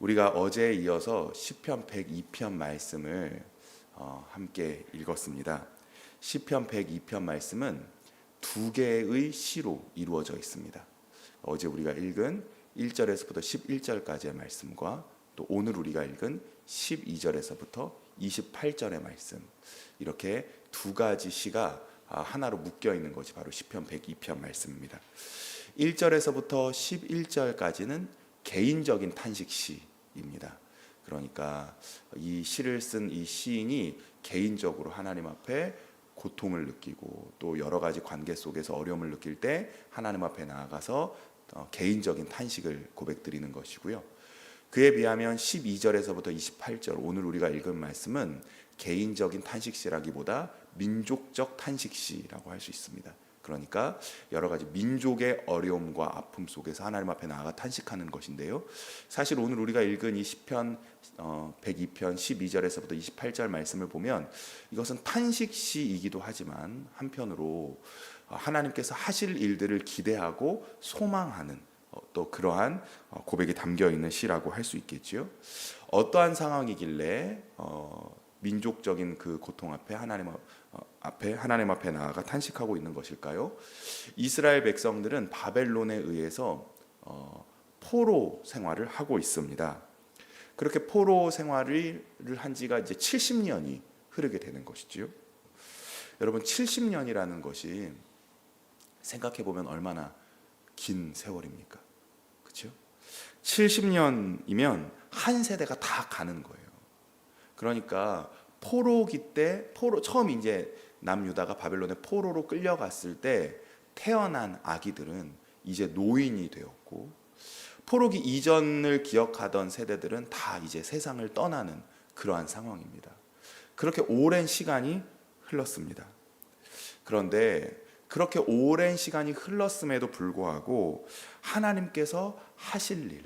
우리가 어제에 이어서 시편 102편 말씀을 어, 함께 읽었습니다. 시편 102편 말씀은 두 개의 시로 이루어져 있습니다. 어제 우리가 읽은 1절에서부터 11절까지의 말씀과 또 오늘 우리가 읽은 12절에서부터 28절의 말씀 이렇게 두 가지 시가 아, 하나로 묶여 있는 것이 바로 시편 102편 말씀입니다. 1절에서부터 11절까지는 개인적인 탄식 시입니다. 그러니까 이 시를 쓴 이 시인이 개인적으로 하나님 앞에 고통을 느끼고 또 여러 가지 관계 속에서 어려움을 느낄 때 하나님 앞에 나아가서 어, 개인적인 탄식을 고백드리는 것이고요. 그에 비하면 12절에서부터 28절 오늘 우리가 읽은 말씀은 개인적인 탄식시라기보다 민족적 탄식시라고 할 수 있습니다. 그러니까 여러 가지 민족의 어려움과 아픔 속에서 하나님 앞에 나아가 탄식하는 것인데요. 사실 오늘 우리가 읽은 이 시편 어, 102편 12절에서부터 28절 말씀을 보면 이것은 탄식시이기도 하지만 한편으로 어, 하나님께서 하실 일들을 기대하고 소망하는 어, 또 그러한 어, 고백이 담겨 있는 시라고 할 수 있겠지요. 어떠한 상황이길래 어, 민족적인 그 고통 앞에 하나님 앞- 어, 앞에 하나님 앞에 나아가 탄식하고 있는 것일까요? 이스라엘 백성들은 바벨론에 의해서 어, 포로 생활을 하고 있습니다. 그렇게 포로 생활을 한 지가 이제 70년이 흐르게 되는 것이지요. 여러분 70년이라는 것이 생각해 보면 얼마나 긴 세월입니까? 그렇죠? 70년이면 한 세대가 다 가는 거예요. 그러니까 포로기 때 포로 처음 이제 남유다가 바벨론의 포로로 끌려갔을 때 태어난 아기들은 이제 노인이 되었고 포로기 이전을 기억하던 세대들은 다 이제 세상을 떠나는 그러한 상황입니다. 그렇게 오랜 시간이 흘렀습니다. 그런데 그렇게 오랜 시간이 흘렀음에도 불구하고 하나님께서 하실 일,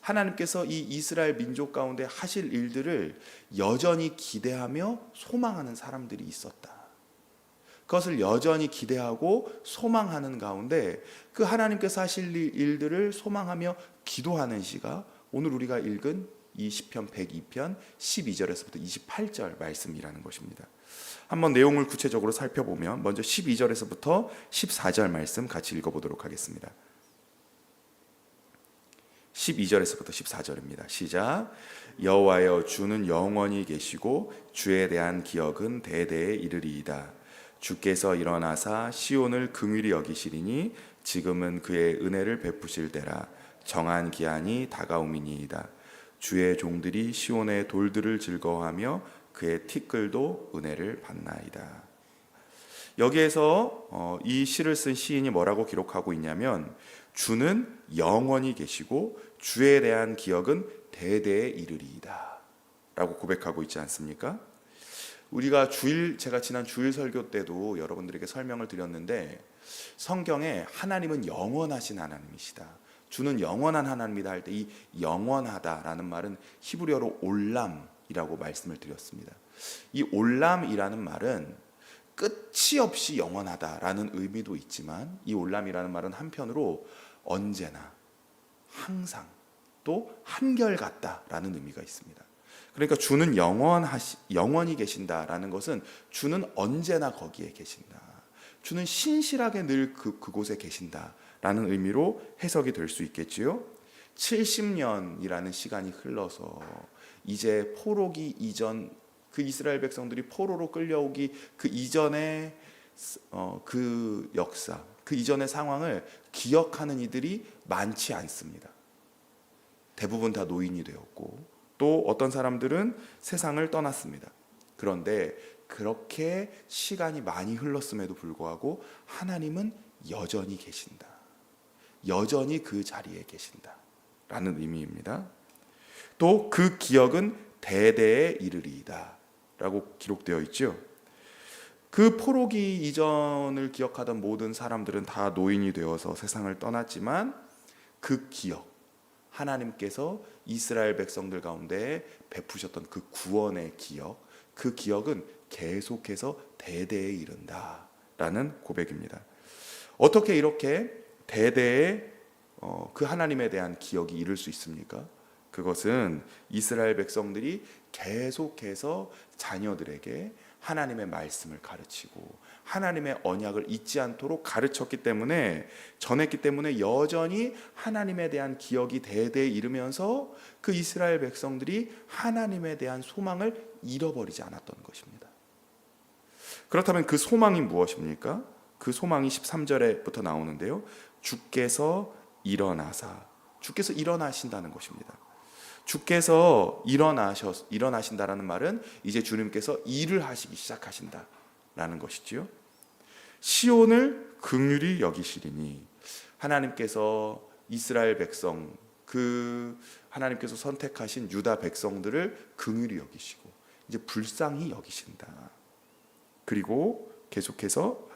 하나님께서 이 이스라엘 민족 가운데 하실 일들을 여전히 기대하며 소망하는 사람들이 있었다. 그것을 여전히 기대하고 소망하는 가운데 그 하나님께서 하실 일- 일들을 소망하며 기도하는 시가 오늘 우리가 읽은 이 시편 102편 12절에서부터 28절 말씀이라는 것입니다. 한번 내용을 구체적으로 살펴보면 먼저 12절에서부터 14절 말씀 같이 읽어 보도록 하겠습니다. 12절에서부터 14절입니다. 시작. 여호와여 주는 영원히 계시고 주에 대한 기억은 대대에 이르리이다. 주께서 일어나사 시온을 긍휼히 여기시리니 지금은 그의 은혜를 베푸실 때라 정한 기한이 다가오미니이다. 주의 종들이 시온의 돌들을 즐거워하며 그의 티끌도 은혜를 받나이다. 여기에서 어, 이 시를 쓴 시인이 뭐라고 기록하고 있냐면 주는 영원히 계시고 주에 대한 기억은 대대에 이르리이다. 라고 고백하고 있지 않습니까? 우리가 주일 제가 지난 주일 설교 때도 여러분들에게 설명을 드렸는데 성경에 하나님은 영원하신 하나님이시다. 주는 영원한 하나님이다 할 때 이 영원하다라는 말은 히브리어로 올람이라고 말씀을 드렸습니다. 이 올람이라는 말은 끝이 없이 영원하다라는 의미도 있지만 이 올람이라는 말은 한편으로 언제나 항상 또 한결같다라는 의미가 있습니다. 그러니까 주는 영원하시 영원히 계신다라는 것은 주는 언제나 거기에 계신다. 주는 신실하게 늘 그 그곳에 계신다라는 의미로 해석이 될 수 있겠지요. 70년이라는 시간이 흘러서 이제 포로기 이전 그 이스라엘 백성들이 포로로 끌려오기 그 이전의 어, 그 역사, 그 이전의 상황을 기억하는 이들이 많지 않습니다. 대부분 다 노인이 되었고 또 어떤 사람들은 세상을 떠났습니다. 그런데 그렇게 시간이 많이 흘렀음에도 불구하고 하나님은 여전히 계신다. 여전히 그 자리에 계신다. 라는 의미입니다. 또 그 기억은 대대에 이르리이다. 라고 기록되어 있죠. 그 포로기 이전을 기억하던 모든 사람들은 다 노인이 되어서 세상을 떠났지만 그 기억, 하나님께서 이스라엘 백성들 가운데 베푸셨던 그 구원의 기억, 그 기억은 계속해서 대대에 이른다라는 고백입니다. 어떻게 이렇게 대대에 어, 그 하나님에 대한 기억이 이를 수 있습니까? 그것은 이스라엘 백성들이 계속해서 자녀들에게 하나님의 말씀을 가르치고 하나님의 언약을 잊지 않도록 가르쳤기 때문에 전했기 때문에 여전히 하나님에 대한 기억이 대대에 이르면서 그 이스라엘 백성들이 하나님에 대한 소망을 잃어버리지 않았던 것입니다. 그렇다면 그 소망이 무엇입니까? 그 소망이 13절에부터 나오는데요. 주께서 일어나사 주께서 일어나신다는 것입니다. 주께서 일어나셔 일어나신다라는 말은 이제 주님께서 일을 하시기 시작하신다라는 것이지요. 시온을 긍휼히 여기시리니 하나님께서 이스라엘 백성 그 하나님께서 선택하신 유다 백성들을 긍휼히 여기시고 이제 불쌍히 여기신다. 그리고 계속해서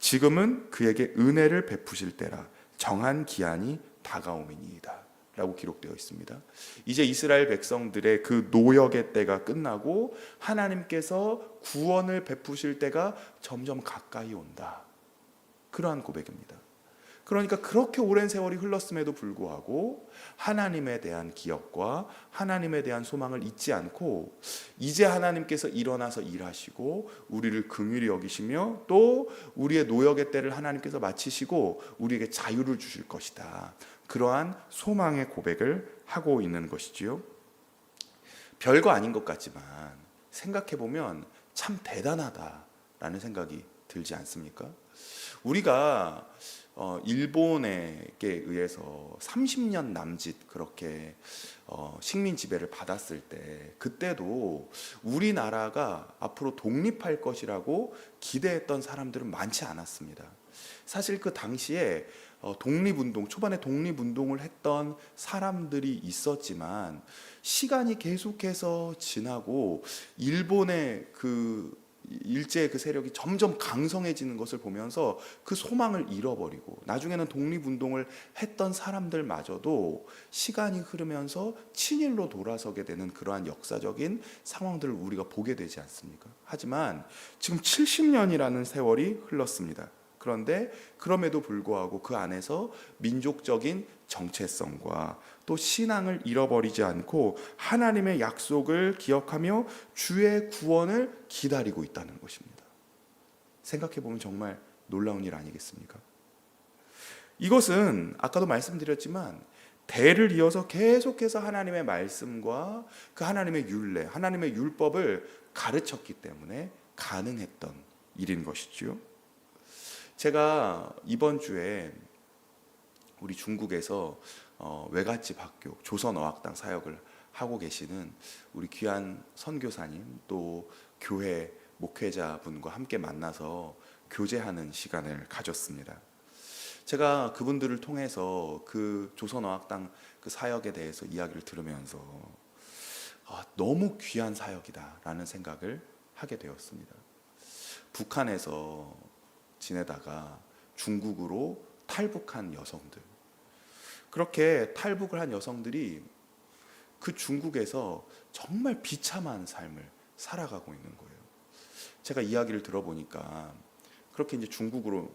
지금은 그에게 은혜를 베푸실 때라 정한 기한이 다가오미니이다. 라고 기록되어 있습니다. 이제 이스라엘 백성들의 그 노역의 때가 끝나고 하나님께서 구원을 베푸실 때가 점점 가까이 온다. 그러한 고백입니다. 그러니까 그렇게 오랜 세월이 흘렀음에도 불구하고 하나님에 대한 기억과 하나님에 대한 소망을 잊지 않고 이제 하나님께서 일어나서 일하시고 우리를 긍휼히 여기시며 또 우리의 노역의 때를 하나님께서 마치시고 우리에게 자유를 주실 것이다. 그러한 소망의 고백을 하고 있는 것이지요. 별거 아닌 것 같지만 생각해 보면 참 대단하다라는 생각이 들지 않습니까? 우리가 어, 일본에게 의해서 30년 남짓 그렇게 어, 식민 지배를 받았을 때 그때도 우리나라가 앞으로 독립할 것이라고 기대했던 사람들은 많지 않았습니다. 사실 그 당시에 어, 독립운동 초반에 독립운동을 했던 사람들이 있었지만 시간이 계속해서 지나고 일본의 그 일제의 그 세력이 점점 강성해지는 것을 보면서 그 소망을 잃어버리고 나중에는 독립운동을 했던 사람들마저도 시간이 흐르면서 친일로 돌아서게 되는 그러한 역사적인 상황들을 우리가 보게 되지 않습니까? 하지만 지금 70년이라는 세월이 흘렀습니다. 그런데 그럼에도 불구하고 그 안에서 민족적인 정체성과 또 신앙을 잃어버리지 않고 하나님의 약속을 기억하며 주의 구원을 기다리고 있다는 것입니다. 생각해 보면 정말 놀라운 일 아니겠습니까? 이것은 아까도 말씀드렸지만 대를 이어서 계속해서 하나님의 말씀과 그 하나님의 율례, 하나님의 율법을 가르쳤기 때문에 가능했던 일인 것이지요. 제가 이번 주에 우리 중국에서 어, 외갓집 학교 조선어학당 사역을 하고 계시는 우리 귀한 선교사님 또 교회 목회자분과 함께 만나서 교제하는 시간을 가졌습니다. 제가 그분들을 통해서 그 조선어학당 그 사역에 대해서 이야기를 들으면서 아, 너무 귀한 사역이다라는 생각을 하게 되었습니다. 북한에서 지내다가 중국으로 탈북한 여성들. 그렇게 탈북을 한 여성들이 그 중국에서 정말 비참한 삶을 살아가고 있는 거예요. 제가 이야기를 들어보니까 그렇게 이제 중국으로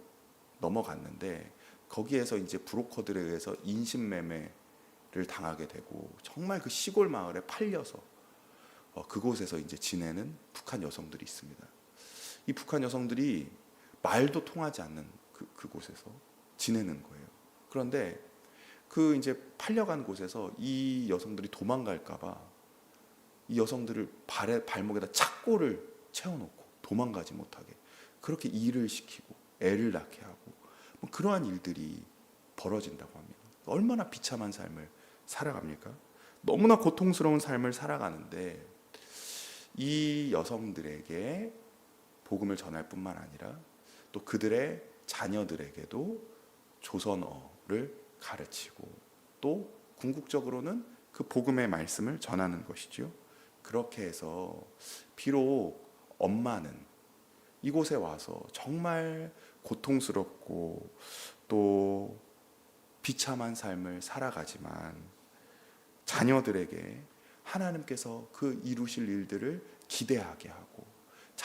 넘어갔는데 거기에서 이제 브로커들에 의해서 인신매매를 당하게 되고 정말 그 시골 마을에 팔려서 어, 그곳에서 이제 지내는 북한 여성들이 있습니다. 이 북한 여성들이 말도 통하지 않는 그, 그곳에서 지내는 거예요. 그런데 그 이제 팔려간 곳에서 이 여성들이 도망갈까봐 이 여성들을 발에 발목에다 착고를 채워놓고 도망가지 못하게 그렇게 일을 시키고 애를 낳게 하고 뭐 그러한 일들이 벌어진다고 합니다. 얼마나 비참한 삶을 살아갑니까? 너무나 고통스러운 삶을 살아가는데 이 여성들에게 복음을 전할 뿐만 아니라 또 그들의 자녀들에게도 조선어를 가르치고 또 궁극적으로는 그 복음의 말씀을 전하는 것이지요. 그렇게 해서 비록 엄마는 이곳에 와서 정말 고통스럽고 또 비참한 삶을 살아가지만 자녀들에게 하나님께서 그 이루실 일들을 기대하게 하고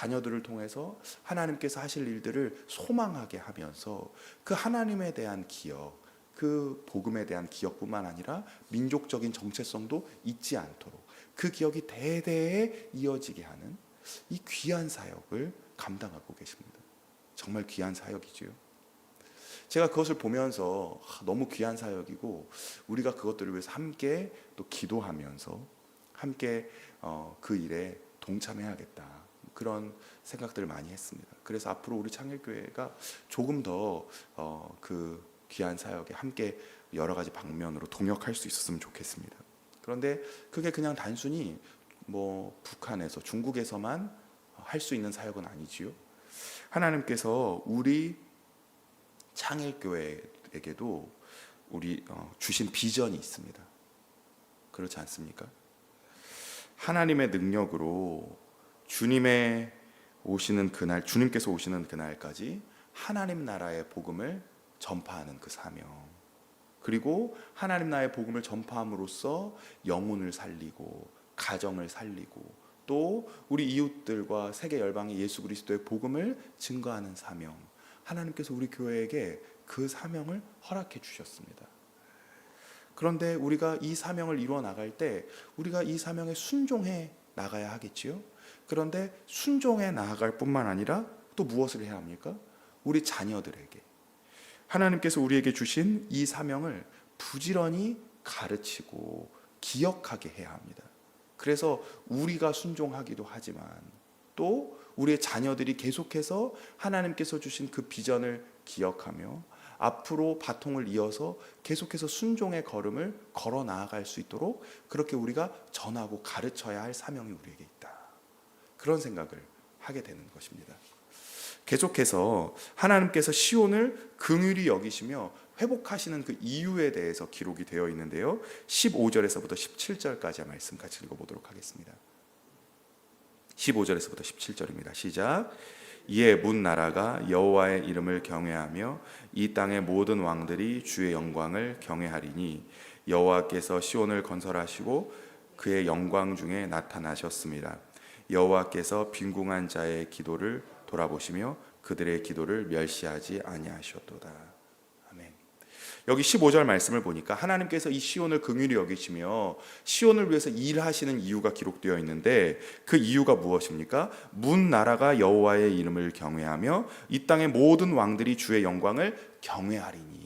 자녀들을 통해서 하나님께서 하실 일들을 소망하게 하면서 그 하나님에 대한 기억, 그 복음에 대한 기억뿐만 아니라 민족적인 정체성도 잊지 않도록 그 기억이 대대에 이어지게 하는 이 귀한 사역을 감당하고 계십니다. 정말 귀한 사역이지요. 제가 그것을 보면서 아, 너무 귀한 사역이고 우리가 그것들을 위해서 함께 또 기도하면서 함께 어, 그 일에 동참해야겠다 그런 생각들을 많이 했습니다. 그래서 앞으로 우리 창일교회가 조금 더 어, 그 귀한 사역에 함께 여러 가지 방면으로 동역할 수 있었으면 좋겠습니다. 그런데 그게 그냥 단순히 뭐 북한에서 중국에서만 할 수 있는 사역은 아니지요. 하나님께서 우리 창일교회에게도 우리 어, 주신 비전이 있습니다. 그렇지 않습니까? 하나님의 능력으로 주님의 오시는 그날, 주님께서 오시는 그날까지 하나님 나라의 복음을 전파하는 그 사명. 그리고 하나님 나라의 복음을 전파함으로써 영혼을 살리고 가정을 살리고 또 우리 이웃들과 세계 열방의 예수 그리스도의 복음을 증거하는 사명. 하나님께서 우리 교회에게 그 사명을 허락해 주셨습니다. 그런데 우리가 이 사명을 이루어 나갈 때 우리가 이 사명에 순종해 나가야 하겠지요. 그런데 순종해 나아갈 뿐만 아니라 또 무엇을 해야 합니까? 우리 자녀들에게 하나님께서 우리에게 주신 이 사명을 부지런히 가르치고 기억하게 해야 합니다. 그래서 우리가 순종하기도 하지만 또 우리의 자녀들이 계속해서 하나님께서 주신 그 비전을 기억하며 앞으로 바통을 이어서 계속해서 순종의 걸음을 걸어 나아갈 수 있도록 그렇게 우리가 전하고 가르쳐야 할 사명이 우리에게 있다. 그런 생각을 하게 되는 것입니다. 계속해서 하나님께서 시온을 긍휼히 여기시며 회복하시는 그 이유에 대해서 기록이 되어 있는데요. 15절에서부터 17절까지의 말씀 같이 읽어보도록 하겠습니다. 15절에서부터 17절입니다. 시작. 이에 문 나라가 여호와의 이름을 경외하며 이 땅의 모든 왕들이 주의 영광을 경외하리니 여호와께서 시온을 건설하시고 그의 영광 중에 나타나셨습니다. 여호와께서 빈궁한 자의 기도를 돌아보시며 그들의 기도를 멸시하지 아니하셨도다. 아멘. 여기 15절 말씀을 보니까 하나님께서 이 시온을 긍휼히 여기시며 시온을 위해서 일하시는 이유가 기록되어 있는데 그 이유가 무엇입니까? 문 나라가 여호와의 이름을 경외하며 이 땅의 모든 왕들이 주의 영광을 경외하리니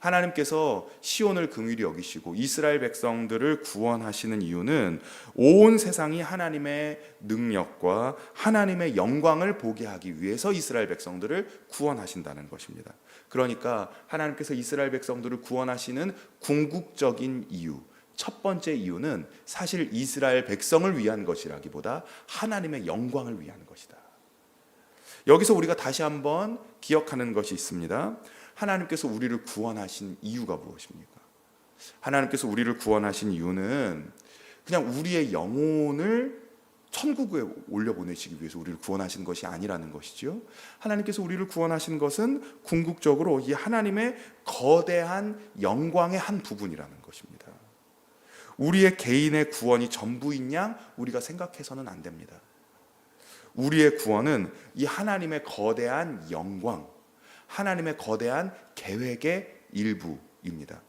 하나님께서 시온을 긍휼히 여기시고 이스라엘 백성들을 구원하시는 이유는 온 세상이 하나님의 능력과 하나님의 영광을 보게 하기 위해서 이스라엘 백성들을 구원하신다는 것입니다. 그러니까 하나님께서 이스라엘 백성들을 구원하시는 궁극적인 이유, 첫 번째 이유는 사실 이스라엘 백성을 위한 것이라기보다 하나님의 영광을 위한 것이다. 여기서 우리가 다시 한번 기억하는 것이 있습니다. 하나님께서 우리를 구원하신 이유가 무엇입니까? 하나님께서 우리를 구원하신 이유는 그냥 우리의 영혼을 천국에 올려보내시기 위해서 우리를 구원하신 것이 아니라는 것이죠. 하나님께서 우리를 구원하신 것은 궁극적으로 이 하나님의 거대한 영광의 한 부분이라는 것입니다. 우리의 개인의 구원이 전부인 양 우리가 생각해서는 안 됩니다. 우리의 구원은 이 하나님의 거대한 영광, 하나님의 거대한 계획의 일부입니다.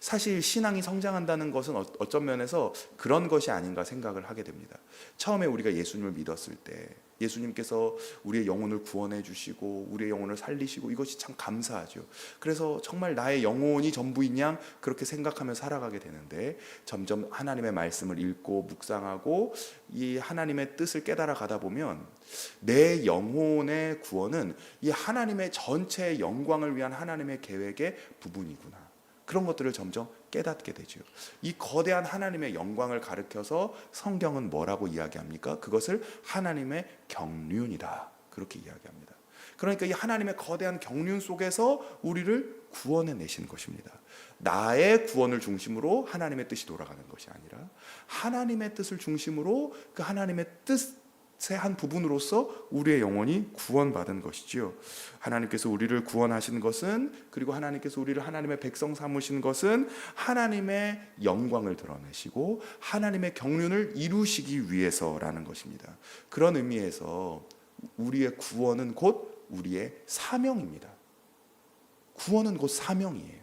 사실 신앙이 성장한다는 것은 어- 어떤 면에서 그런 것이 아닌가 생각을 하게 됩니다. 처음에 우리가 예수님을 믿었을 때 예수님께서 우리의 영혼을 구원해 주시고 우리의 영혼을 살리시고 이것이 참 감사하죠. 그래서 정말 나의 영혼이 전부인 양 그렇게 생각하며 살아가게 되는데 점점 하나님의 말씀을 읽고 묵상하고 이 하나님의 뜻을 깨달아 가다 보면 내 영혼의 구원은 이 하나님의 전체 영광을 위한 하나님의 계획의 부분이구나. 그런 것들을 점점 깨닫게 되죠. 이 거대한 하나님의 영광을 가르켜서 성경은 뭐라고 이야기합니까? 그것을 하나님의 경륜이다. 그렇게 이야기합니다. 그러니까 이 하나님의 거대한 경륜 속에서 우리를 구원해 내신 것입니다. 나의 구원을 중심으로 하나님의 뜻이 돌아가는 것이 아니라 하나님의 뜻을 중심으로 그 하나님의 뜻의 한 부분으로서 우리의 영혼이 구원받은 것이지요. 하나님께서 우리를 구원하신 것은 그리고 하나님께서 우리를 하나님의 백성 삼으신 것은 하나님의 영광을 드러내시고 하나님의 경륜을 이루시기 위해서라는 것입니다. 그런 의미에서 우리의 구원은 곧 우리의 사명입니다. 구원은 곧 사명이에요.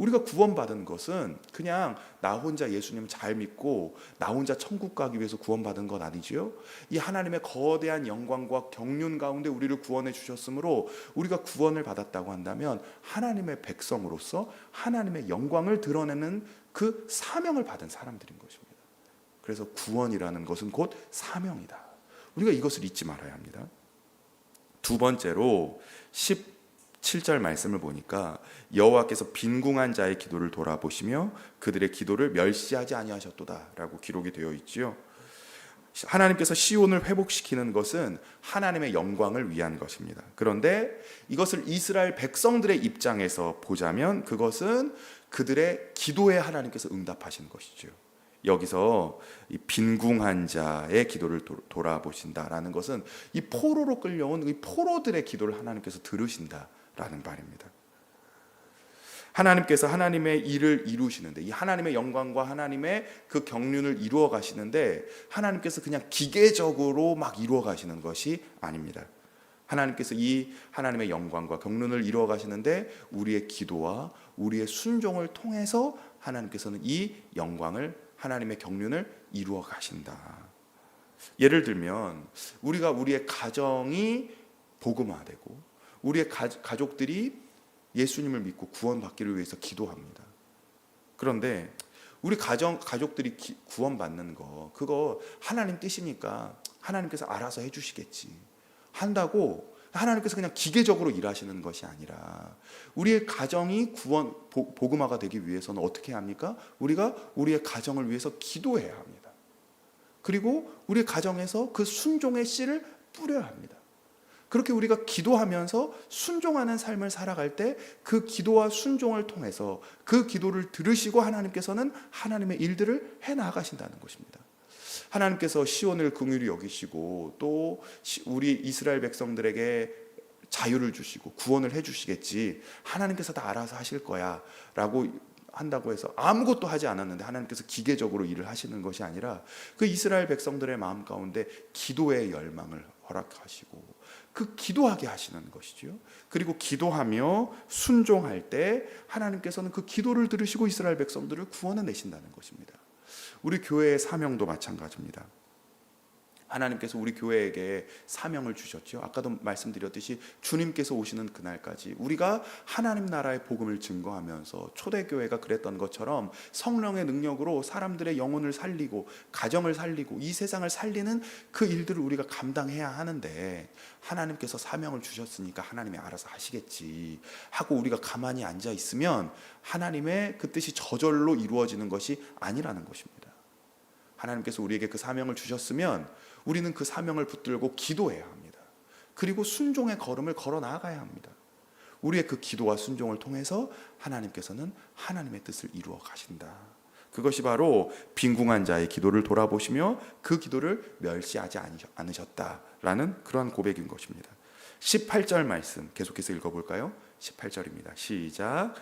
우리가 구원받은 것은 그냥 나 혼자 예수님 잘 믿고 나 혼자 천국 가기 위해서 구원받은 것 아니지요? 이 하나님의 거대한 영광과 경륜 가운데 우리를 구원해 주셨으므로 우리가 구원을 받았다고 한다면 하나님의 백성으로서 하나님의 영광을 드러내는 그 사명을 받은 사람들인 것입니다. 그래서 구원이라는 것은 곧 사명이다. 우리가 이것을 잊지 말아야 합니다. 두 번째로 17절 말씀을 보니까 여호와께서 빈궁한 자의 기도를 돌아보시며 그들의 기도를 멸시하지 아니하셨도다라고 기록이 되어 있지요. 하나님께서 시온을 회복시키는 것은 하나님의 영광을 위한 것입니다. 그런데 이것을 이스라엘 백성들의 입장에서 보자면 그것은 그들의 기도에 하나님께서 응답하시는 것이죠. 여기서 이 빈궁한 자의 기도를 도- 돌아보신다라는 것은 이 포로로 끌려온 이 포로들의 기도를 하나님께서 들으신다 라는 말입니다. 하나님께서 하나님의 일을 이루시는데 이 하나님의 영광과 하나님의 그 경륜을 이루어 가시는데 하나님께서 그냥 기계적으로 막 이루어 가시는 것이 아닙니다. 하나님께서 이 하나님의 영광과 경륜을 이루어 가시는데 우리의 기도와 우리의 순종을 통해서 하나님께서는 이 영광을 하나님의 경륜을 이루어 가신다. 예를 들면 우리가 우리의 가정이 복음화되고 우리의 가, 가족들이 예수님을 믿고 구원받기를 위해서 기도합니다. 그런데 우리 가정 가족들이 기- 구원받는 거 그거 하나님 뜻이니까 하나님께서 알아서 해주시겠지 한다고 하나님께서 그냥 기계적으로 일하시는 것이 아니라 우리의 가정이 구원 보- 복음화가 되기 위해서는 어떻게 합니까? 우리가 우리의 가정을 위해서 기도해야 합니다. 그리고 우리 가정에서 그 순종의 씨를 뿌려야 합니다. 그렇게 우리가 기도하면서 순종하는 삶을 살아갈 때 그 기도와 순종을 통해서 그 기도를 들으시고 하나님께서는 하나님의 일들을 해 나가신다는 것입니다. 하나님께서 시온을 긍휼히 여기시고 또 시- 우리 이스라엘 백성들에게 자유를 주시고 구원을 해 주시겠지. 하나님께서 다 알아서 하실 거야라고 한다고 해서 아무것도 하지 않았는데 하나님께서 기계적으로 일을 하시는 것이 아니라 그 이스라엘 백성들의 마음 가운데 기도의 열망을 허락하시고 그 기도하게 하시는 것이지요. 그리고 기도하며 순종할 때 하나님께서는 그 기도를 들으시고 이스라엘 백성들을 구원해 내신다는 것입니다. 우리 교회의 사명도 마찬가지입니다. 하나님께서 우리 교회에게 사명을 주셨죠. 아까도 말씀드렸듯이 주님께서 오시는 그날까지 우리가 하나님 나라의 복음을 증거하면서 초대교회가 그랬던 것처럼 성령의 능력으로 사람들의 영혼을 살리고 가정을 살리고 이 세상을 살리는 그 일들을 우리가 감당해야 하는데 하나님께서 사명을 주셨으니까 하나님이 알아서 하시겠지 하고 우리가 가만히 앉아 있으면 하나님의 그 뜻이 저절로 이루어지는 것이 아니라는 것입니다. 하나님께서 우리에게 그 사명을 주셨으면 우리는 그 사명을 붙들고 기도해야 합니다. 그리고 순종의 걸음을 걸어 나가야 합니다. 우리의 그 기도와 순종을 통해서 하나님께서는 하나님의 뜻을 이루어 가신다. 그것이 바로 빈궁한 자의 기도를 돌아보시며 그 기도를 멸시하지 않으셨다라는 그러한 고백인 것입니다. 18절 말씀 계속해서 읽어볼까요? 18절입니다. 시작.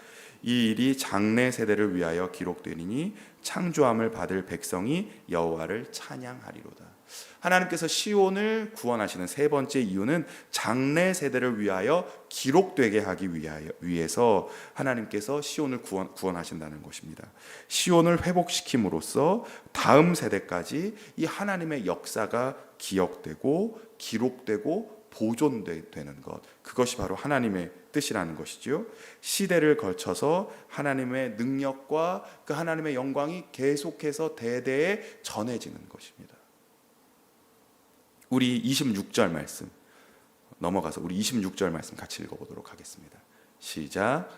이 일이 장래 세대를 위하여 기록되리니 창조함을 받을 백성이 여호와를 찬양하리로다. 하나님께서 시온을 구원하시는 세 번째 이유는 장래 세대를 위하여 기록되게 하기 위하여 위해서 하나님께서 시온을 구원, 구원하신다는 것입니다. 시온을 회복시킴으로써 다음 세대까지 이 하나님의 역사가 기억되고 기록되고 보존되는 것 그것이 바로 하나님의 뜻이라는 것이지요. 시대를 거쳐서 하나님의 능력과 그 하나님의 영광이 계속해서 대대에 전해지는 것입니다. 우리 26절 말씀 넘어가서 우리 26절 말씀 같이 읽어보도록 하겠습니다. 시작.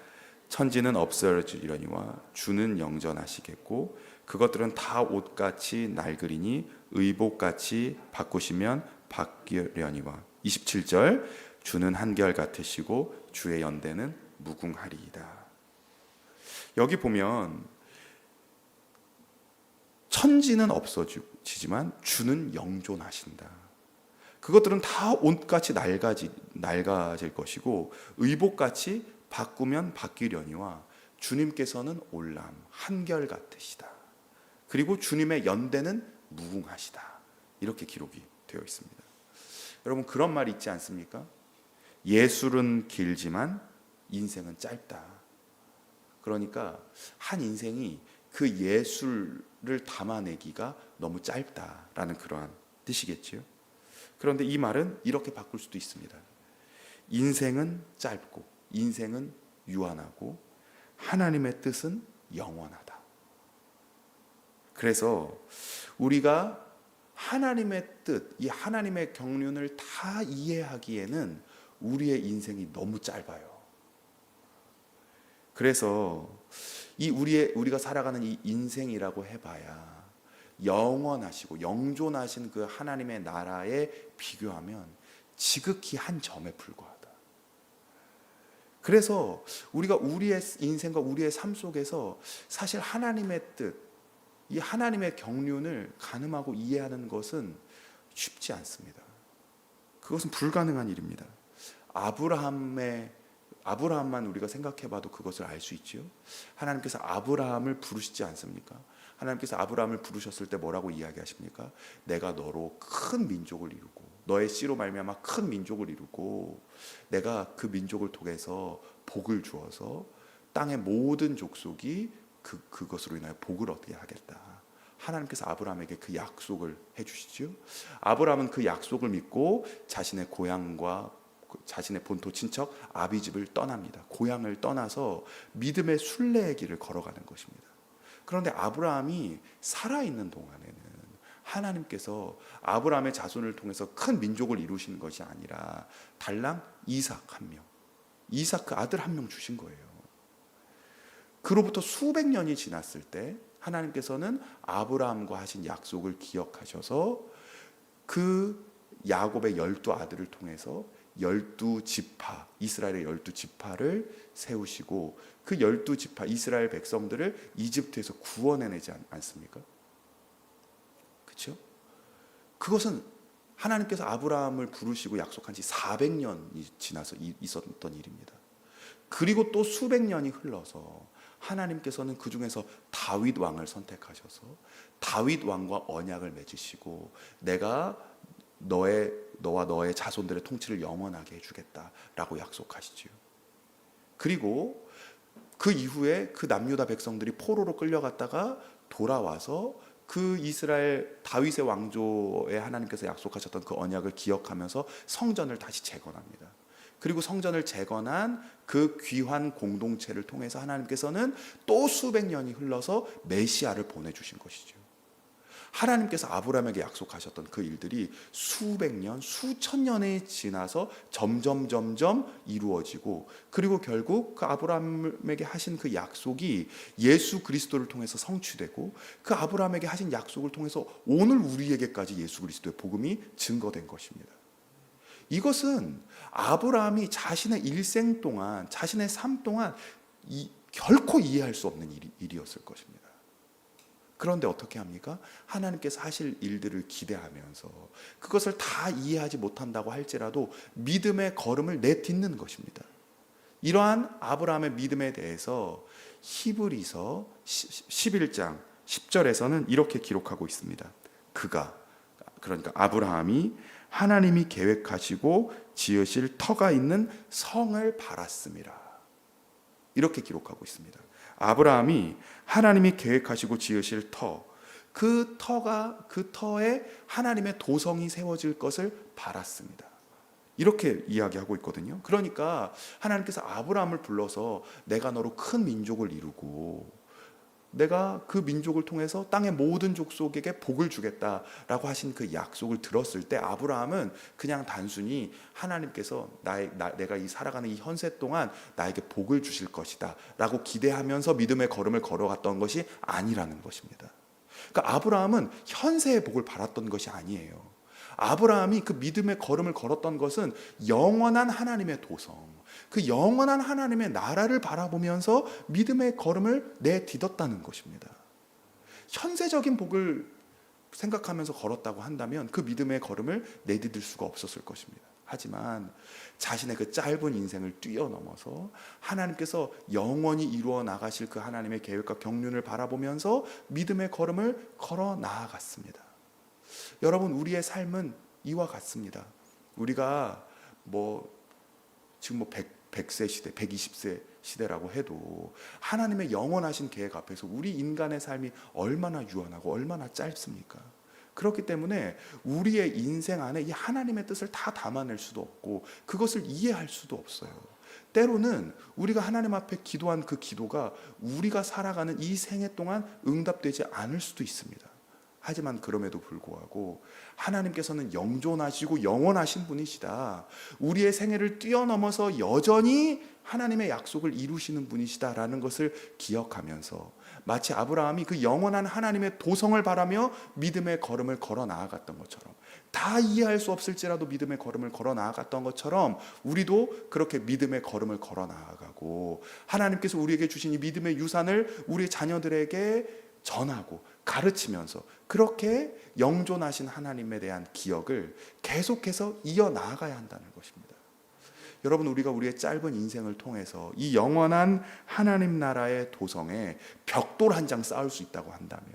천지는 없어지려니와 주는 영전하시겠고 그것들은 다 옷같이 낡으리니 의복같이 바꾸시면 바뀌려니와 27절 주는 한결 같으시고 주의 연대는 무궁하리이다. 여기 보면 천지는 없어지지만 주는 영존하신다. 그것들은 다 옷같이 낡아지, 낡아질 것이고 의복같이 바꾸면 바뀌려니와 주님께서는 올람 한결 같으시다. 그리고 주님의 연대는 무궁하시다. 이렇게 기록이 되어 있습니다. 여러분 그런 말 있지 않습니까? 예술은 길지만 인생은 짧다. 그러니까 한 인생이 그 예술을 담아내기가 너무 짧다라는 그러한 뜻이겠지요. 그런데 이 말은 이렇게 바꿀 수도 있습니다. 인생은 짧고 인생은 유한하고 하나님의 뜻은 영원하다. 그래서 우리가 하나님의 뜻, 이 하나님의 경륜을 다 이해하기에는 우리의 인생이 너무 짧아요. 그래서 이 우리의 우리가 살아가는 이 인생이라고 해봐야 영원하시고 영존하신 그 하나님의 나라에 비교하면 지극히 한 점에 불과하다. 그래서 우리가 우리의 인생과 우리의 삶 속에서 사실 하나님의 뜻, 이 하나님의 경륜을 가늠하고 이해하는 것은 쉽지 않습니다. 그것은 불가능한 일입니다. 아브라함의 아브라함만 우리가 생각해봐도 그것을 알 수 있지요. 하나님께서 아브라함을 부르시지 않습니까? 하나님께서 아브라함을 부르셨을 때 뭐라고 이야기하십니까? 내가 너로 큰 민족을 이루고 너의 씨로 말미암아 큰 민족을 이루고 내가 그 민족을 통해서 복을 주어서 땅의 모든 족속이 그 그것으로 인하여 복을 얻게 하겠다. 하나님께서 아브라함에게 그 약속을 해주시죠. 아브라함은 그 약속을 믿고 자신의 고향과 그 자신의 본토 친척 아비집을 떠납니다. 고향을 떠나서 믿음의 순례의 길을 걸어가는 것입니다. 그런데 아브라함이 살아 있는 동안에는 하나님께서 아브라함의 자손을 통해서 큰 민족을 이루시는 것이 아니라 달랑 이삭 한 명, 이삭 그 아들 한 명 주신 거예요. 그로부터 수백 년이 지났을 때 하나님께서는 아브라함과 하신 약속을 기억하셔서 그 야곱의 열두 아들을 통해서 열두 지파 이스라엘의 열두 지파를 세우시고 그 열두 지파 이스라엘 백성들을 이집트에서 구원해내지 않- 않습니까? 그렇죠? 그것은 하나님께서 아브라함을 부르시고 약속한 지 400년이 지나서 이- 있었던 일입니다. 그리고 또 수백 년이 흘러서 하나님께서는 그 중에서 다윗 왕을 선택하셔서 다윗 왕과 언약을 맺으시고 내가 너의 너와 너의 자손들의 통치를 영원하게 해주겠다라고 약속하시지요. 그리고 그 이후에 그 남유다 백성들이 포로로 끌려갔다가 돌아와서 그 이스라엘 다윗의 왕조에 하나님께서 약속하셨던 그 언약을 기억하면서 성전을 다시 재건합니다. 그리고 성전을 재건한 그 귀한 공동체를 통해서 하나님께서는 또 수백 년이 흘러서 메시아를 보내주신 것이죠. 하나님께서 아브라함에게 약속하셨던 그 일들이 수백 년, 수천 년이 지나서 점점 점점 이루어지고 그리고 결국 그 아브라함에게 하신 그 약속이 예수 그리스도를 통해서 성취되고 그 아브라함에게 하신 약속을 통해서 오늘 우리에게까지 예수 그리스도의 복음이 증거된 것입니다. 이것은 아브라함이 자신의 일생 동안 자신의 삶 동안 이, 결코 이해할 수 없는 일이, 일이었을 것입니다. 그런데 어떻게 합니까? 하나님께서 하실 일들을 기대하면서 그것을 다 이해하지 못한다고 할지라도 믿음의 걸음을 내딛는 것입니다. 이러한 아브라함의 믿음에 대해서 히브리서 11장 10절에서는 이렇게 기록하고 있습니다. 그가 그러니까 아브라함이 하나님이 계획하시고 지으실 터가 있는 성을 바랐습니다. 이렇게 기록하고 있습니다. 아브라함이 하나님이 계획하시고 지으실 터, 그 터가 그 터에 하나님의 도성이 세워질 것을 바랐습니다. 이렇게 이야기하고 있거든요. 그러니까 하나님께서 아브라함을 불러서 내가 너로 큰 민족을 이루고 내가 그 민족을 통해서 땅의 모든 족속에게 복을 주겠다라고 하신 그 약속을 들었을 때 아브라함은 그냥 단순히 하나님께서 나의 나, 내가 이 살아가는 이 현세 동안 나에게 복을 주실 것이다라고 기대하면서 믿음의 걸음을 걸어갔던 것이 아니라는 것입니다. 그러니까 아브라함은 현세의 복을 바랐던 것이 아니에요. 아브라함이 그 믿음의 걸음을 걸었던 것은 영원한 하나님의 도성, 그 영원한 하나님의 나라를 바라보면서 믿음의 걸음을 내딛었다는 것입니다. 현세적인 복을 생각하면서 걸었다고 한다면 그 믿음의 걸음을 내디딜 수가 없었을 것입니다. 하지만 자신의 그 짧은 인생을 뛰어넘어서 하나님께서 영원히 이루어 나가실 그 하나님의 계획과 경륜을 바라보면서 믿음의 걸음을 걸어 나아갔습니다. 여러분 우리의 삶은 이와 같습니다. 우리가 뭐 지금 뭐 100, 100 세 시대, 120세 시대라고 해도 하나님의 영원하신 계획 앞에서 우리 인간의 삶이 얼마나 유한하고 얼마나 짧습니까? 그렇기 때문에 우리의 인생 안에 이 하나님의 뜻을 다 담아낼 수도 없고 그것을 이해할 수도 없어요. 때로는 우리가 하나님 앞에 기도한 그 기도가 우리가 살아가는 이 생애 동안 응답되지 않을 수도 있습니다. 하지만 그럼에도 불구하고 하나님께서는 영존하시고 영원하신 분이시다. 우리의 생애를 뛰어넘어서 여전히 하나님의 약속을 이루시는 분이시다라는 것을 기억하면서 마치 아브라함이 그 영원한 하나님의 도성을 바라며 믿음의 걸음을 걸어 나아갔던 것처럼 다 이해할 수 없을지라도 믿음의 걸음을 걸어 나아갔던 것처럼 우리도 그렇게 믿음의 걸음을 걸어 나아가고 하나님께서 우리에게 주신 이 믿음의 유산을 우리 자녀들에게 전하고 가르치면서 그렇게 영존하신 하나님에 대한 기억을 계속해서 이어 나아가야 한다는 것입니다. 여러분 우리가 우리의 짧은 인생을 통해서 이 영원한 하나님 나라의 도성에 벽돌 한 장 쌓을 수 있다고 한다면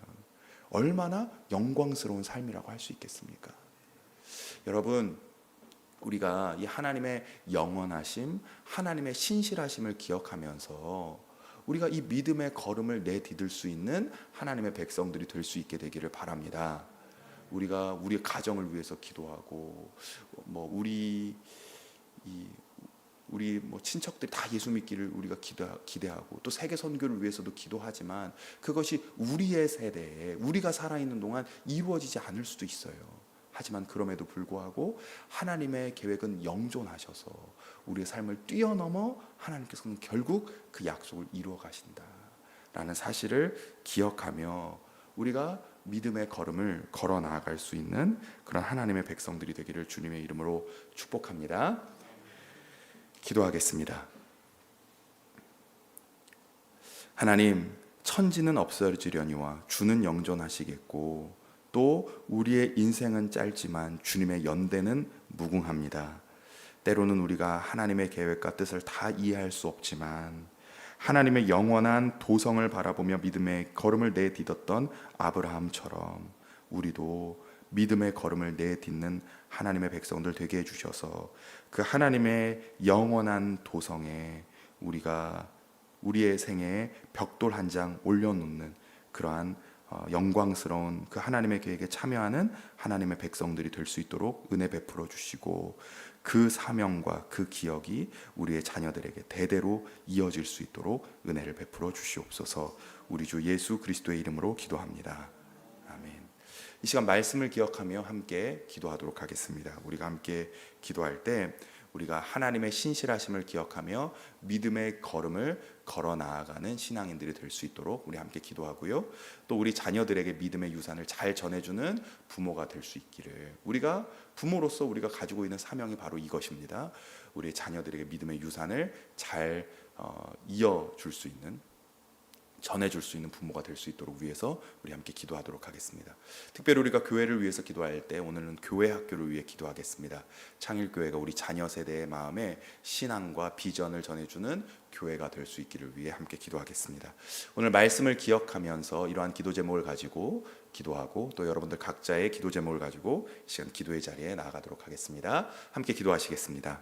얼마나 영광스러운 삶이라고 할 수 있겠습니까? 여러분 우리가 이 하나님의 영원하심, 하나님의 신실하심을 기억하면서 우리가 이 믿음의 걸음을 내디딜 수 있는 하나님의 백성들이 될 수 있게 되기를 바랍니다. 우리가 우리 가정을 위해서 기도하고 뭐 우리 이 우리 뭐 친척들 다 예수 믿기를 우리가 기대, 기대하 고 또 세계 선교를 위해서도 기도하지만 그것이 우리의 세대에 우리가 살아 있는 동안 이루어지지 않을 수도 있어요. 하지만 그럼에도 불구하고 하나님의 계획은 영존하셔서 우리의 삶을 뛰어넘어 하나님께서는 결국 그 약속을 이루어 가신다 라는 사실을 기억하며 우리가 믿음의 걸음을 걸어 나아갈 수 있는 그런 하나님의 백성들이 되기를 주님의 이름으로 축복합니다. 기도하겠습니다. 하나님, 천지는 없어지려니와 주는 영존하시겠고 또 우리의 인생은 짧지만 주님의 연대는 무궁합니다. 때로는 우리가 하나님의 계획과 뜻을 다 이해할 수 없지만 하나님의 영원한 도성을 바라보며 믿음의 걸음을 내딛었던 아브라함처럼 우리도 믿음의 걸음을 내딛는 하나님의 백성들 되게 해주셔서 그 하나님의 영원한 도성에 우리가 우리의 생에 벽돌 한 장 올려놓는 그러한 어, 영광스러운 그 하나님의 계획에 참여하는 하나님의 백성들이 될 수 있도록 은혜 베풀어 주시고 그 사명과 그 기억이 우리의 자녀들에게 대대로 이어질 수 있도록 은혜를 베풀어 주시옵소서. 우리 주 예수 그리스도의 이름으로 기도합니다. 아멘. 이 시간 말씀을 기억하며 함께 기도하도록 하겠습니다. 우리가 함께 기도할 때 우리가 하나님의 신실하심을 기억하며 믿음의 걸음을 걸어 나아가는 신앙인들이 될 수 있도록 우리 함께 기도하고요. 또 우리 자녀들에게 믿음의 유산을 잘 전해주는 부모가 될 수 있기를 우리가 부모로서 우리가 가지고 있는 사명이 바로 이것입니다. 우리 자녀들에게 믿음의 유산을 잘 어, 이어줄 수 있는 전해줄 수 있는 부모가 될 수 있도록 위해서 우리 함께 기도하도록 하겠습니다. 특별히 우리가 교회를 위해서 기도할 때 오늘은 교회 학교를 위해 기도하겠습니다. 창일교회가 우리 자녀 세대의 마음에 신앙과 비전을 전해주는 교회가 될 수 있기를 위해 함께 기도하겠습니다. 오늘 말씀을 기억하면서 이러한 기도 제목을 가지고 기도하고 또 여러분들 각자의 기도 제목을 가지고 이 시간 기도의 자리에 나아가도록 하겠습니다. 함께 기도하시겠습니다.